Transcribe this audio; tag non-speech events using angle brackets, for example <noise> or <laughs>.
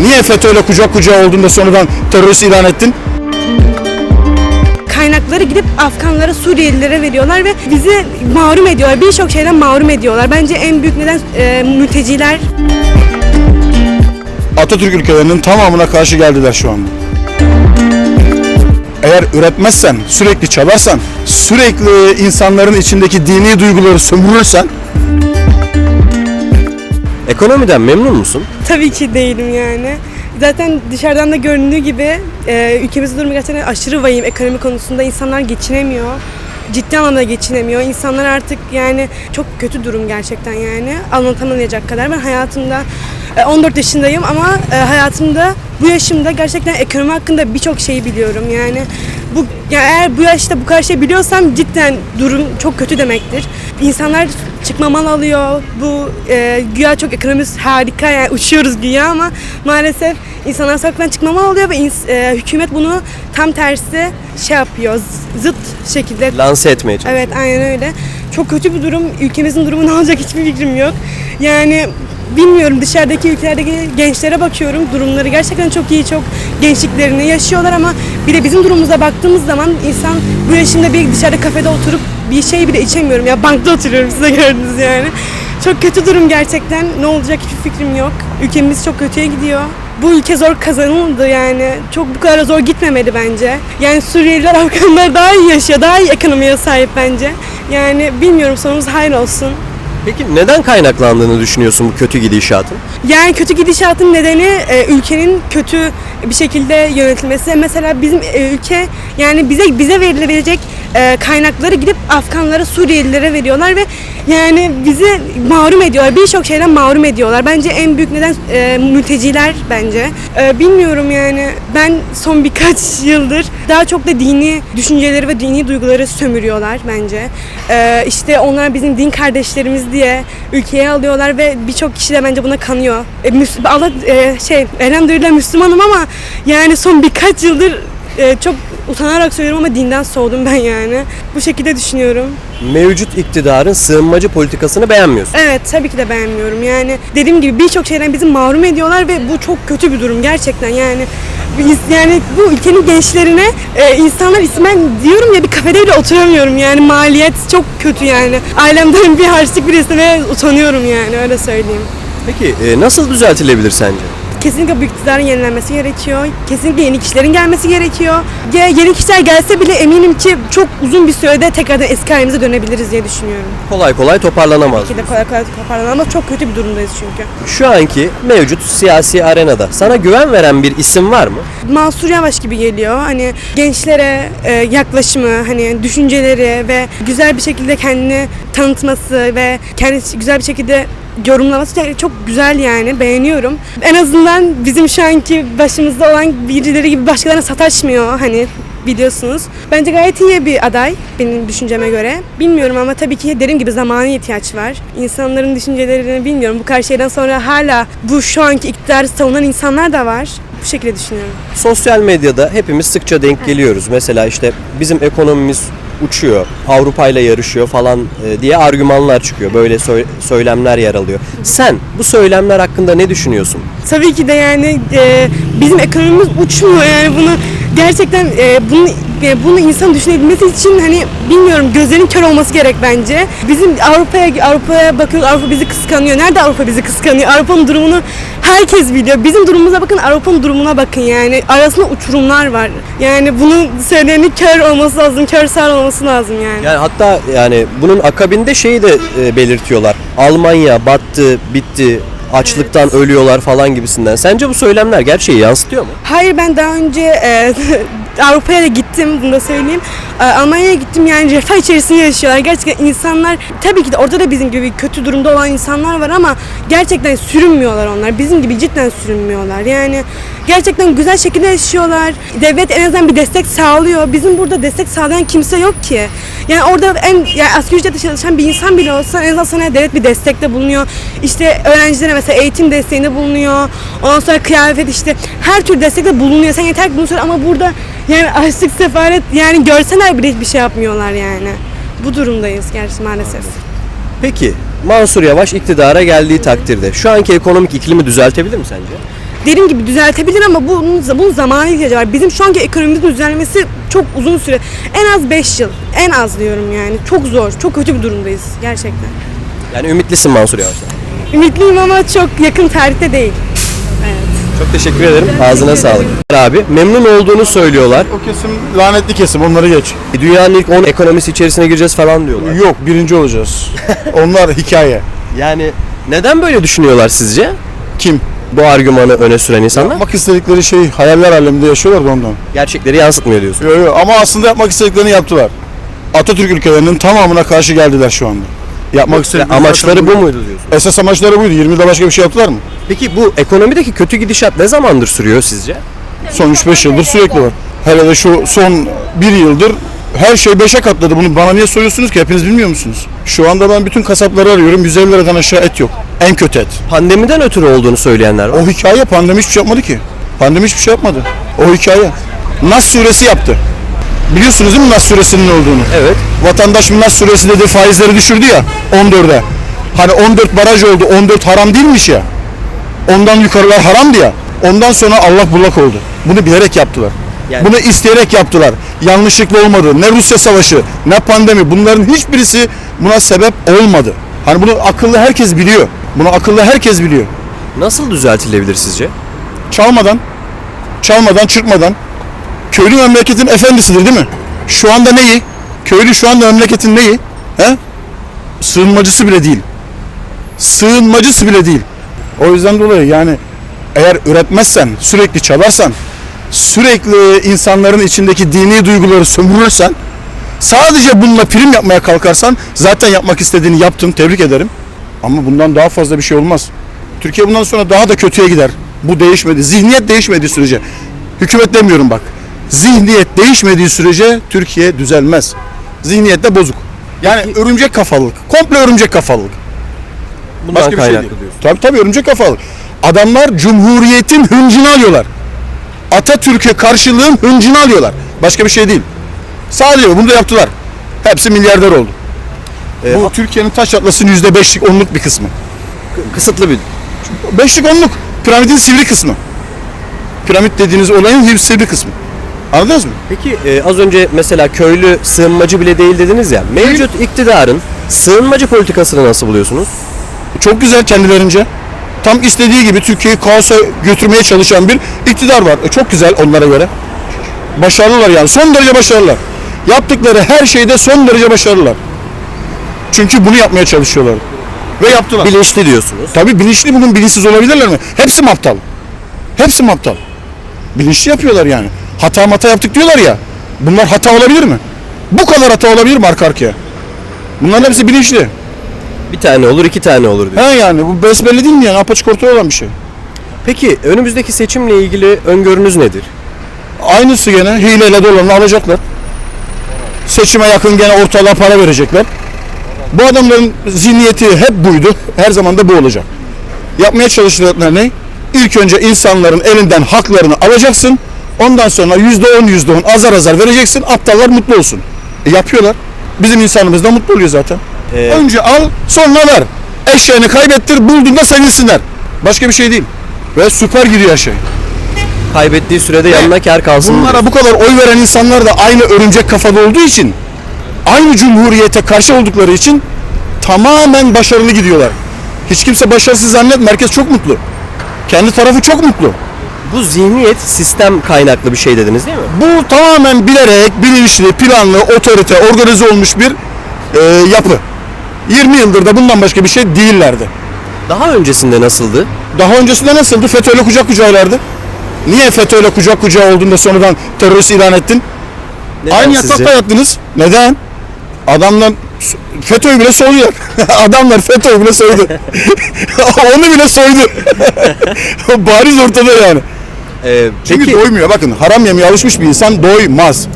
Niye FETÖ'yle kucak kucağa olduğunda sonradan terörist ilan ettin? kaynakları gidip Afganlara, Suriyelilere veriyorlar ve bizi mahrum ediyorlar. Birçok şeyden mahrum ediyorlar. Bence en büyük neden e, mülteciler. Atatürk ülkelerinin tamamına karşı geldiler şu anda. Eğer üretmezsen, sürekli çalarsan, sürekli insanların içindeki dini duyguları sömürürsen Ekonomiden memnun musun? Tabii ki değilim yani. Zaten dışarıdan da göründüğü gibi e, ülkemizin durumu gerçekten aşırı vahim ekonomi konusunda. insanlar geçinemiyor. Ciddi anlamda geçinemiyor. İnsanlar artık yani çok kötü durum gerçekten yani. Anlatamayacak kadar. Ben hayatımda e, 14 yaşındayım ama e, hayatımda bu yaşımda gerçekten ekonomi hakkında birçok şeyi biliyorum. Yani bu yani eğer bu yaşta bu kadar şey biliyorsam cidden durum çok kötü demektir. İnsanlar çıkma mal alıyor. Bu e, güya çok ekonomimiz harika yani uçuyoruz güya ama maalesef insanlar sokaktan çıkma mal alıyor ve ins- e, hükümet bunu tam tersi şey yapıyor. Zıt şekilde Lanse etmeye çalışıyor. Evet aynen öyle. Çok kötü bir durum. Ülkemizin durumu ne olacak hiçbir fikrim yok. Yani bilmiyorum dışarıdaki ülkelerdeki gençlere bakıyorum. Durumları gerçekten çok iyi, çok gençliklerini yaşıyorlar ama bir de bizim durumumuza baktığımız zaman insan bu yaşında bir dışarıda kafede oturup bir şey bile içemiyorum. Ya bankta oturuyorum size gördünüz yani. Çok kötü durum gerçekten. Ne olacak hiçbir fikrim yok. Ülkemiz çok kötüye gidiyor. Bu ülke zor kazanıldı yani. Çok bu kadar zor gitmemeli bence. Yani Suriyeliler, Afganlar daha iyi yaşıyor, daha iyi ekonomiye sahip bence. Yani bilmiyorum sonumuz hayır olsun. Peki neden kaynaklandığını düşünüyorsun bu kötü gidişatın? Yani kötü gidişatın nedeni e, ülkenin kötü bir şekilde yönetilmesi. Mesela bizim e, ülke yani bize bize verilebilecek e, kaynakları gidip Afganlara, Suriyelilere veriyorlar ve yani bizi mahrum ediyorlar. Birçok şeyden mahrum ediyorlar. Bence en büyük neden e, mülteciler bence. E, bilmiyorum yani ben son <laughs> birkaç yıldır daha çok da dini düşünceleri ve dini duyguları sömürüyorlar bence. E, işte onlar bizim din kardeşlerimiz diye ülkeye alıyorlar ve birçok kişi de bence buna kanıyor. E, Allah e, şey elhamdülillah Müslümanım ama yani son birkaç yıldır e, çok utanarak söylüyorum ama dinden soğudum ben yani. Bu şekilde düşünüyorum. Mevcut iktidarın sığınmacı politikasını beğenmiyorsun. Evet tabii ki de beğenmiyorum. Yani dediğim gibi birçok şeyden bizi mahrum ediyorlar ve bu çok kötü bir durum gerçekten yani. Biz- Yani bu ülkenin gençlerine e, insanlar ismen diyorum ya bir kafede bile oturamıyorum yani maliyet çok kötü yani. Ailemden <laughs> bir harçlık bile istemeye utanıyorum yani öyle söyleyeyim. Peki e, nasıl düzeltilebilir sence? Kesinlikle bu iktidarın yenilenmesi gerekiyor. Kesinlikle yeni kişilerin gelmesi gerekiyor. Ya yeni kişiler gelse bile eminim ki çok uzun bir sürede tekrardan eski halimize dönebiliriz diye düşünüyorum. Kolay kolay toparlanamaz. Ki de kolay kolay toparlanamaz. Çok kötü bir durumdayız çünkü. Şu anki mevcut siyasi arenada sana güven veren bir isim var mı? Mansur Yavaş gibi geliyor. Hani gençlere e, yaklaşımı, hani düşünceleri ve güzel bir şekilde kendini tanıtması ve kendisi güzel bir şekilde yorumlaması çok güzel yani beğeniyorum. En azından bizim şu anki başımızda olan birileri gibi başkalarına sataşmıyor hani biliyorsunuz. Bence gayet iyi bir aday benim düşünceme göre. Bilmiyorum ama tabii ki dediğim gibi zamana ihtiyaç var. İnsanların düşüncelerini bilmiyorum. Bu kadar şeyden sonra hala bu şu anki iktidarı savunan insanlar da var. Bu şekilde düşünüyorum. Sosyal medyada hepimiz sıkça denk geliyoruz. Mesela işte bizim ekonomimiz uçuyor, Avrupa ile yarışıyor falan e, diye argümanlar çıkıyor. Böyle sö- söylemler yer alıyor. Sen bu söylemler hakkında ne düşünüyorsun? Tabii ki de yani e, bizim ekonomimiz uçmuyor yani bunu gerçekten e, bunu e, bunu insan düşünebilmesi için hani bilmiyorum gözlerin kör olması gerek bence. Bizim Avrupa'ya Avrupa'ya bakıyoruz Avrupa bizi kıskanıyor. Nerede Avrupa bizi kıskanıyor? Avrupa'nın durumunu herkes biliyor. Bizim durumumuza bakın Avrupa'nın durumuna bakın yani. Arasında uçurumlar var. Yani bunu söyleyenin kör olması lazım, kör sağır olması lazım yani. Yani hatta yani bunun akabinde şeyi de e, belirtiyorlar. Almanya battı, bitti, açlıktan ölüyorlar falan gibisinden. Sence bu söylemler gerçeği yansıtıyor mu? Hayır ben daha önce e, <laughs> Avrupa'ya da gittim bunu da söyleyeyim. E, Almanya'ya gittim yani refah içerisinde yaşıyorlar. Gerçekten insanlar tabii ki de orada da bizim gibi kötü durumda olan insanlar var ama gerçekten sürünmüyorlar onlar. Bizim gibi cidden sürünmüyorlar. Yani gerçekten güzel şekilde yaşıyorlar. Devlet en azından bir destek sağlıyor. Bizim burada destek sağlayan kimse yok ki. Yani orada en yani asgari ücretle çalışan bir insan bile olsa en azından sana devlet bir destekte bulunuyor. İşte öğrencilere mesela eğitim desteğinde bulunuyor. Ondan sonra kıyafet işte her tür destekte bulunuyor. Sen yeter ki bunu söyle ama burada yani açlık sefaret yani görseler bile hiçbir şey yapmıyorlar yani. Bu durumdayız gerçi maalesef. Peki Mansur Yavaş iktidara geldiği takdirde şu anki ekonomik iklimi düzeltebilir mi sence? dediğim gibi düzeltebilir ama bunun, bunun zamanı ihtiyacı var. Bizim şu anki ekonomimizin düzelmesi çok uzun süre. En az 5 yıl. En az diyorum yani. Çok zor. Çok kötü bir durumdayız gerçekten. Yani ümitlisin Mansur Yavaş'tan. Ümitliyim ama çok yakın tarihte değil. Çok teşekkür ederim. Ağzına sağlık. Abi memnun olduğunu söylüyorlar. O kesim lanetli kesim onları geç. Dünyanın ilk 10 ekonomisi içerisine gireceğiz falan diyorlar. Yok birinci olacağız. <laughs> Onlar hikaye. Yani neden böyle düşünüyorlar sizce? Kim? Bu argümanı öne süren insanlar Yapmak istedikleri şey hayaller aleminde yaşıyorlar da ondan. gerçekleri yansıtmıyor diyorsun. Yo, yo. Ama aslında yapmak istediklerini yaptılar. Atatürk ülkelerinin tamamına karşı geldiler şu anda. Yapmak istedikleri Amaçları bu muydu diyorsun? Esas amaçları buydu. 20 yılda başka bir şey yaptılar mı? Peki bu ekonomideki kötü gidişat ne zamandır sürüyor sizce? Son 3-5 yıldır sürekli var. Hele de şu son 1 yıldır her şey 5'e katladı. Bunu bana niye soruyorsunuz ki? Hepiniz bilmiyor musunuz? Şu anda ben bütün kasapları arıyorum. 150 liradan aşağı et yok. En kötü et. Pandemiden ötürü olduğunu söyleyenler var. O hikaye pandemi hiçbir şey yapmadı ki. Pandemi hiçbir şey yapmadı. O hikaye. Nas suresi yaptı. Biliyorsunuz değil mi Nas suresinin olduğunu? Evet. Vatandaş Nas suresi dedi faizleri düşürdü ya 14'e. Hani 14 baraj oldu. 14 haram değilmiş ya. Ondan yukarılar haramdı ya. Ondan sonra Allah bullak oldu. Bunu bilerek yaptılar. Yani- Bunu isteyerek yaptılar. Yanlışlıkla olmadı. Ne Rusya savaşı, ne pandemi. Bunların hiçbirisi buna sebep olmadı. Hani bunu akıllı herkes biliyor. Bunu akıllı herkes biliyor. Nasıl düzeltilebilir sizce? Çalmadan, çalmadan, çırpmadan. Köylü memleketin efendisidir değil mi? Şu anda neyi? Köylü şu anda memleketin neyi? He? Sığınmacısı bile değil. Sığınmacısı bile değil. O yüzden dolayı yani eğer üretmezsen, sürekli çalarsan, sürekli insanların içindeki dini duyguları sömürürsen, sadece bununla prim yapmaya kalkarsan zaten yapmak istediğini yaptın, tebrik ederim. Ama bundan daha fazla bir şey olmaz. Türkiye bundan sonra daha da kötüye gider. Bu değişmedi. Zihniyet değişmediği sürece. Hükümet demiyorum bak. Zihniyet değişmediği sürece Türkiye düzelmez. Zihniyet de bozuk. Yani örümcek kafalılık. Komple örümcek kafalılık. Bundan Başka bir şey değil. Tabii tabii örümcek kafalı. Adamlar Cumhuriyet'in hıncını alıyorlar. Atatürk'e karşılığın hıncını alıyorlar. Başka bir şey değil. Sadece bunu da yaptılar. Hepsi milyarder oldu. Ee, Bu Türkiye'nin taş atlasının yüzde beşlik onluk bir kısmı. Kısıtlı bir Beşlik onluk. Piramidin sivri kısmı. Piramit dediğiniz olayın sivri kısmı. Anladınız mı? Peki e, az önce mesela köylü sığınmacı bile değil dediniz ya. Mevcut iktidarın sığınmacı politikasını nasıl buluyorsunuz? Çok güzel kendilerince. Tam istediği gibi Türkiye'yi kaosa götürmeye çalışan bir iktidar var. E, çok güzel onlara göre. Başarılılar yani. Son derece başarılılar. Yaptıkları her şeyde son derece başarılılar. Çünkü bunu yapmaya çalışıyorlar. Ve yaptılar. Bilinçli diyorsunuz. Tabii bilinçli bunun bilinçsiz olabilirler mi? Hepsi mi aptal? Hepsi mi aptal? Bilinçli yapıyorlar yani. Hata mata yaptık diyorlar ya. Bunlar hata olabilir mi? Bu kadar hata olabilir mi arka arkaya? Bunların hepsi bilinçli. Bir tane olur iki tane olur diyor. He yani bu besbelli değil mi yani? Apaçık ortaya olan bir şey. Peki önümüzdeki seçimle ilgili öngörünüz nedir? Aynısı gene hileyle dolanla alacaklar. Seçime yakın gene ortalığa para verecekler. Bu adamların zihniyeti hep buydu. Her zaman da bu olacak. Yapmaya çalıştıkları ne? İlk önce insanların elinden haklarını alacaksın. Ondan sonra yüzde on yüzde on azar azar vereceksin. Aptallar mutlu olsun. E, yapıyorlar. Bizim insanımız da mutlu oluyor zaten. Ee, Önce al sonra ver. Eşeğini kaybettir bulduğunda sevinsinler. Başka bir şey değil. Ve süper gidiyor şey. kaybettiği sürede yanına kar kalsın. Bunlara bu kadar oy veren insanlar da aynı örümcek kafalı olduğu için aynı cumhuriyete karşı oldukları için tamamen başarılı gidiyorlar. Hiç kimse başarısız zannetme. Herkes çok mutlu. Kendi tarafı çok mutlu. Bu zihniyet sistem kaynaklı bir şey dediniz değil mi? Bu tamamen bilerek, bilinçli, planlı, otorite, organize olmuş bir e, yapı. 20 yıldır da bundan başka bir şey değillerdi. Daha öncesinde nasıldı? Daha öncesinde nasıldı? FETÖ'yle kucak kucağılardı. Niye FETÖ'yle kucak kucağı olduğunda sonradan terörist ilan ettin? Neden Aynı sizce? yatakta yattınız. Neden? Adamlar FETÖ'yü bile soyuyor. <laughs> Adamlar FETÖ'yü bile soydu. <laughs> Onu bile soydu. <laughs> Bariz ortada yani. Ee, Çünkü peki doymuyor. Bakın haram yemeye alışmış bir insan doymaz.